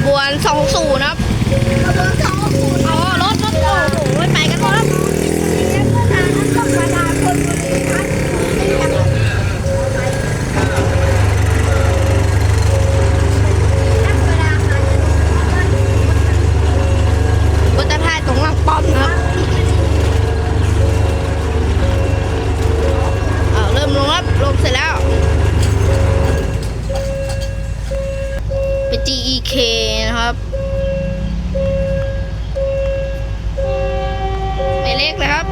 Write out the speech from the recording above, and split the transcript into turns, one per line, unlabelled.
ขบวน 20 นะ
ครับ G E K นะครับหมายเลขนะครับ